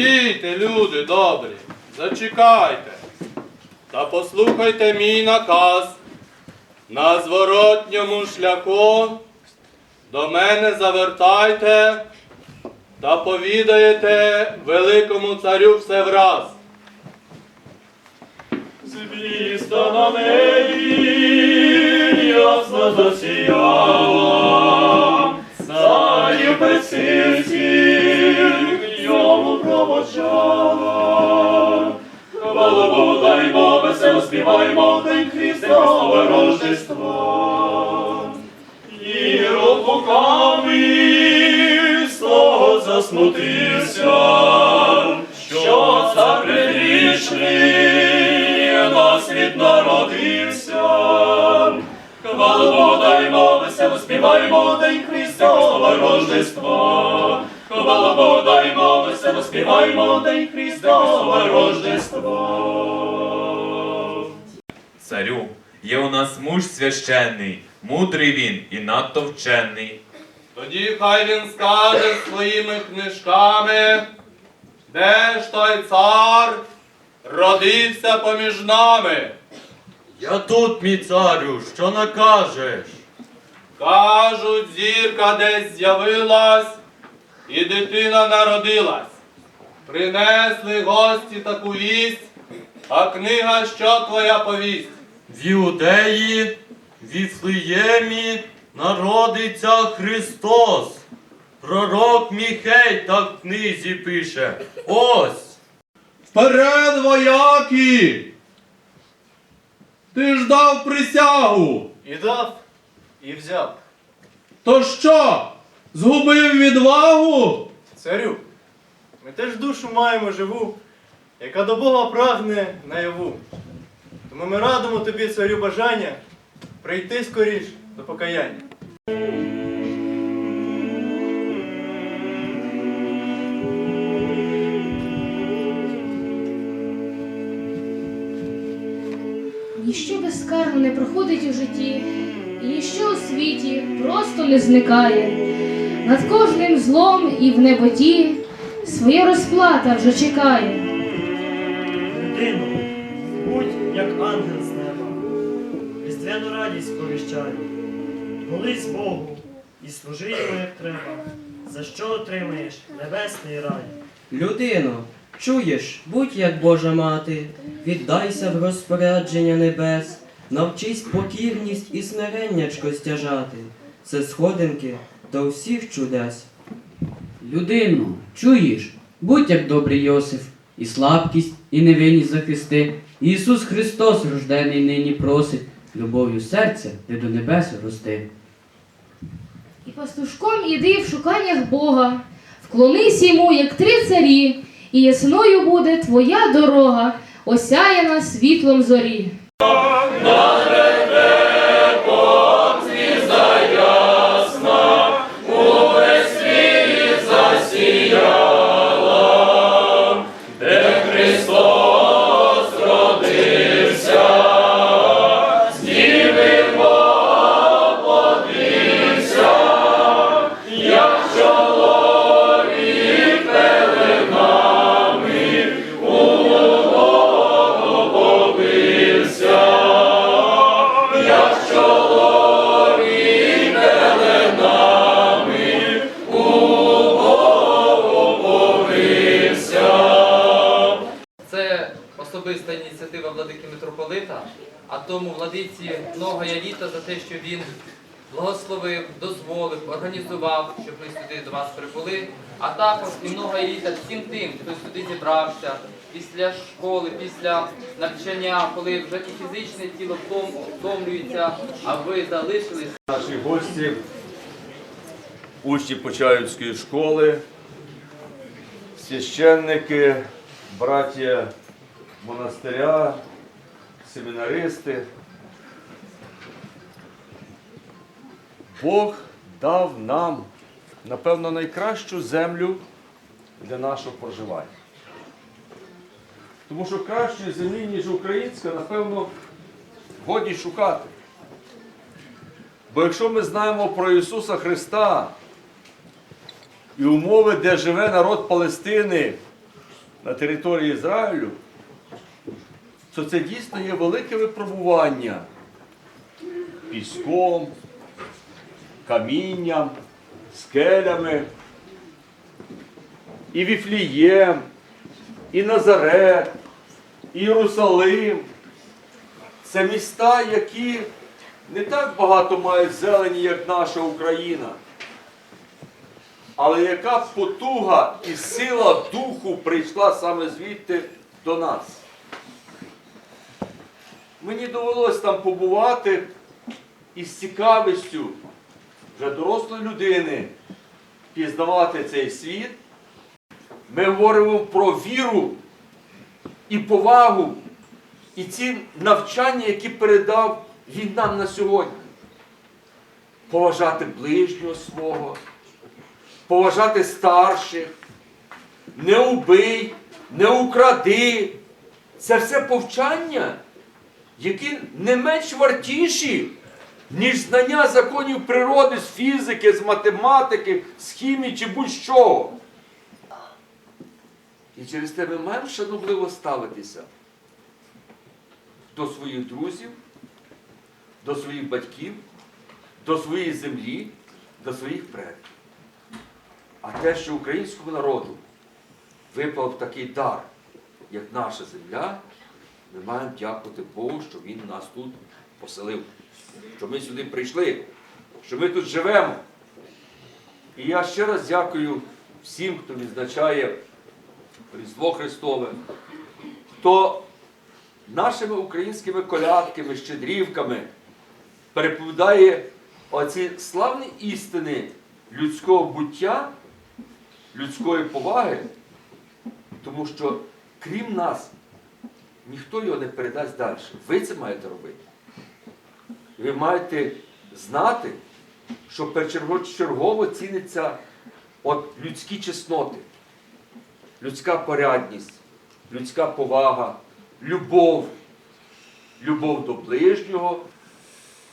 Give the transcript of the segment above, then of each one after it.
Стійте, люди добрі, зачекайте. Та послухайте мій наказ. На зворотньому шляху до мене завертайте та повідаєте великому царю все враз. Звізда на небі ясно засіяла, царів безсильців йому проводжала. Хвалу даймо, весело співаймо, День Христове Рождество. Ірод лукавий з того засмутився, що цар предвічний на світ народився. Хвалу даймо, весело співаймо, День Христове Рождество. Хвалу даймо, весело співаймо, День Христове Рождество. Царю, є у нас муж священний, мудрий він і надто вчений. Тоді хай він скаже своїми книжками, де ж той цар родився поміж нами. Я тут, мій царю, що накажеш? Кажуть, зірка десь з'явилась, і дитина народилась. Принесли гості таку вість, а книга що твоя повість? В Іудеї, в Віфлеємі народиться Христос. Пророк Міхей так в книзі пише. Ось. Вперед, вояки! Ти ж дав присягу. І дав, і взяв. То що? Згубив відвагу? Царю, ми теж душу маємо живу, яка до Бога прагне наяву. Тому ми радимо тобі, царю, бажання прийти скоріш до покаяння. Ніщо безкарно не проходить у житті, і ніщо у світі просто не зникає. Над кожним злом і в неботі своя розплата вже чекає. Людину, будь як ангел з неба, різдвяну радість повіщаю, молись Богу і служи йому як треба, за що отримаєш небесний рай. Людино, чуєш, будь як Божа мати, віддайся в розпорядження небес, навчись покірність і смиреннячко стяжати. Це сходинки до всіх чудес. Людино, чуєш? Будь як добрий Йосиф, і слабкість, і невинність захисти. Ісус Христос, рождений нині просить, любов'ю серця ти до небес рости. І пастушком іди в шуканнях Бога, вклонись йому, як три царі, і ясною буде твоя дорога, осяяна світлом зорі. Ініціатива митрополита, а тому владиці много літа за те, що він благословив, дозволив, організував, щоб ми сюди до вас прибули. А також і много я літа всім тим, хто сюди зібрався після школи, після навчання, коли вже і фізичне тіло втом- втомлюється, а ви залишились. Наші гості, учні Почаївської школи, священники, браття монастиря, семінаристи. Бог дав нам, напевно, найкращу землю для нашого проживання. Тому що кращої землі, ніж українська, напевно, годі шукати. Бо якщо ми знаємо про Ісуса Христа і умови, де живе народ Палестини на території Ізраїлю, то це дійсно є велике випробування піском, камінням, скелями. І Віфлієм, і Назарет, і Єрусалим. Це міста, які не так багато мають зелені, як наша Україна. Але яка потуга і сила духу прийшла саме звідти до нас. Мені довелось там побувати і з цікавістю вже дорослої людини пізнавати цей світ. Ми говоримо про віру і повагу, і ці навчання, які передав він нам на сьогодні. Поважати ближнього свого, поважати старших, не убий, не укради. Це все повчання, які не менш вартіші, ніж знання законів природи з фізики, з математики, з хімії чи будь-чого. І через те ми маємо шанобливо ставитися до своїх друзів, до своїх батьків, до своєї землі, до своїх предків. А те, що українському народу випав такий дар, як наша земля, ми маємо дякувати Богу, що Він нас тут поселив, що ми сюди прийшли, що ми тут живемо. І я ще раз дякую всім, хто відзначає Різдво Христове, хто нашими українськими колядками, щедрівками переповідає оці славні істини людського буття, людської поваги, тому що крім нас ніхто його не передасть далі. Ви це маєте робити. Ви маєте знати, що першочергово ціниться от людські чесноти людська порядність, людська повага, любов, любов до ближнього,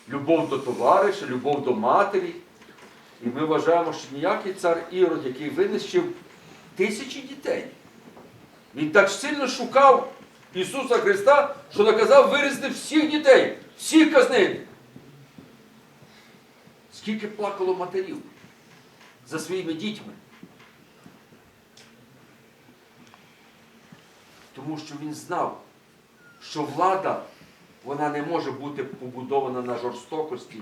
любов до товариша, любов до матері. І ми вважаємо, що ніякий цар Ірод, який винищив тисячі дітей, він так сильно шукав Ісуса Христа, що наказав вирізати всіх дітей, всіх казнив. Скільки плакало матерів за своїми дітьми. Тому що він знав, що влада вона не може бути побудована на жорстокості,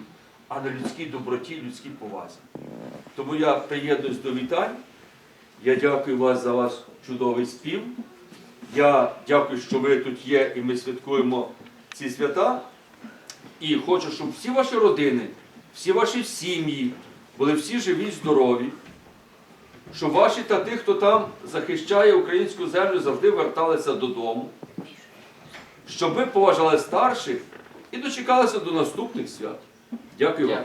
а на людській доброті, людській повазі. Тому я приєднуюсь до вітань. Я дякую вас за ваш чудовий спів. Я дякую, що ви тут є і ми святкуємо ці свята. І хочу, щоб всі ваші родини, всі ваші сім'ї були всі живі, здорові щоб ваші та тих, хто там захищає українську землю, завжди верталися додому, щоб ви поважали старших і дочекалися до наступних свят. Дякую вам.